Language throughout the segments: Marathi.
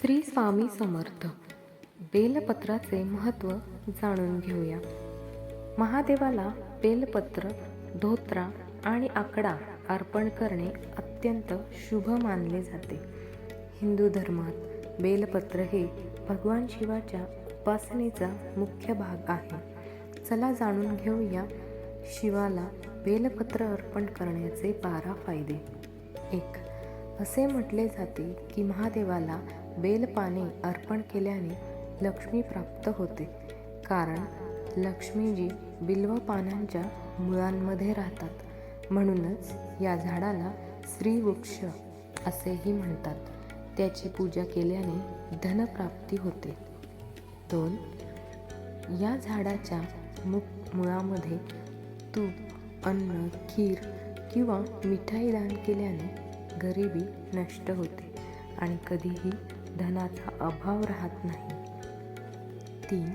श्री स्वामी समर्थ. बेलपत्राचे महत्त्व जाणून घेऊया. महादेवाला बेलपत्र धोत्रा आणि आकडा अर्पण करणे अत्यंत शुभ मानले जाते. हिंदू धर्मात बेलपत्र हे भगवान शिवाच्या उपासनेचा मुख्य भाग आहे. चला जाणून घेऊया शिवाला बेलपत्र अर्पण करण्याचे बारा फायदे. एक असे म्हटले जाते की महादेवाला बेलपाने अर्पण केल्याने लक्ष्मी प्राप्त होते. कारण लक्ष्मीजी बिल्व पानांच्या मुळांमध्ये राहतात. म्हणूनच या झाडाला श्रीवृक्ष असेही म्हणतात. त्याची पूजा केल्याने धनप्राप्ती होते. दोन या झाडाच्या मुख मुळामध्ये तूप अन्न खीर किंवा मिठाई दान केल्याने गरिबी नष्ट होते आणि कधीही धनाचा अभाव राहत नाही. तीन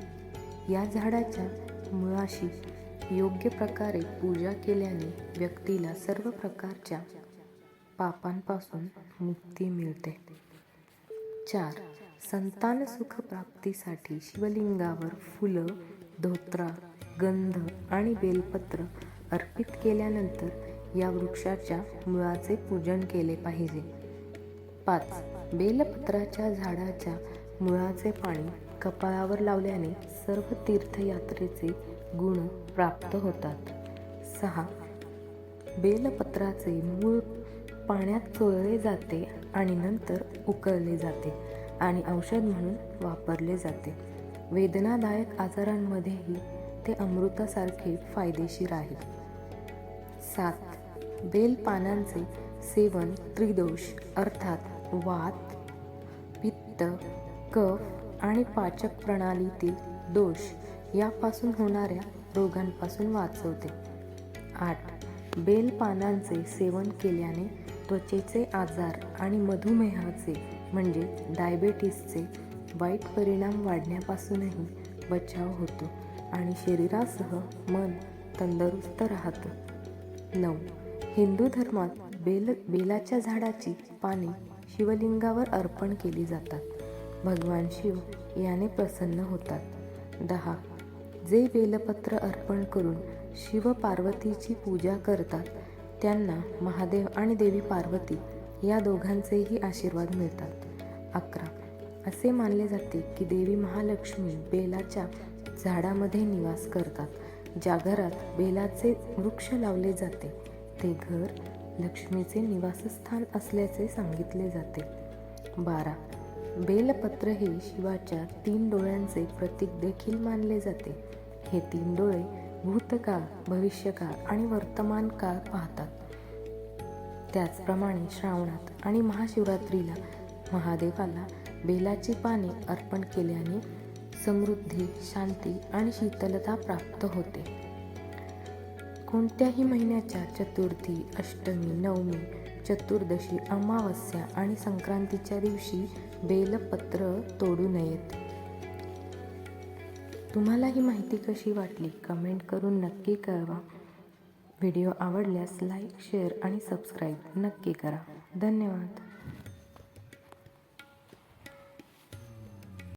या झाडाच्या मुळाशी योग्य प्रकारे पूजा केल्याने व्यक्तीला सर्व प्रकारच्या पापांपासून मुक्ती मिळते. चार संतान सुख प्राप्तीसाठी शिवलिंगावर फुलं धोत्रा गंध आणि बेलपत्र अर्पित केल्यानंतर या वृक्षाच्या मुळाचे पूजन केले पाहिजे. पाच. बेलपत्राच्या झाडाच्या मुळाचे पाणी कपाळावर लावल्याने सर्व तीर्थयात्रेचे गुण प्राप्त होतात. सहा. बेलपत्राचे मूळ पाण्यात चोळले जाते आणि नंतर उकळले जाते आणि औषध म्हणून वापरले जाते. वेदनादायक आजारांमध्येही ते अमृतासारखे फायदेशीर आहे. सात. बेल पानांचे सेवन त्रिदोष अर्थात वात पित्त कफ आणि पाचक प्रणालीतील दोष यापासून होणाऱ्या रोगांपासून वाचवते. आठ. बेल पानांचे सेवन केल्याने त्वचेचे आजार आणि मधुमेहाचे म्हणजे डायबेटीसचे वाईट परिणाम वाढण्यापासूनही बचाव होतो आणि शरीरासह मन तंदुरुस्त राहतं. नऊ. हिंदू धर्मात बेल बेलाच्या झाडाची पाने शिवलिंगावर अर्पण केली जातात. भगवान शिव याने प्रसन्न होतात. दहा. जे बेलपत्र अर्पण करून शिव पार्वतीची पूजा करतात त्यांना महादेव आणि देवी पार्वती या दोघांचेही आशीर्वाद मिळतात. अकरा. असे मानले जाते की देवी महालक्ष्मी बेलाच्या झाडामध्ये निवास करतात. ज्या घरात बेलाचे वृक्ष लावले जाते ते घर लक्ष्मीचे निवासस्थान असल्याचे सांगितले जाते. बारा. बेलपत्र हे शिवाच्या तीन डोळ्यांचे प्रतीक देखील मानले जाते. हे तीन डोळे भूतकाळ भविष्यकाळ आणि वर्तमान काळ पाहतात. त्याचप्रमाणे श्रावणात आणि महाशिवरात्रीला महादेवाला बेलाची पाने अर्पण केल्याने समृद्धी शांती आणि शीतलता प्राप्त होते. कोणत्याही महिन्याच्या चतुर्थी अष्टमी नवमी चतुर्दशी अमावस्या आणि संक्रांतीच्या दिवशी बेलपत्र तोडू नयेत. तुम्हाला ही माहिती कशी वाटली? कमेंट करून नक्की कळवा. व्हिडिओ आवडल्यास लाईक शेअर आणि सबस्क्राईब नक्की करा. धन्यवाद.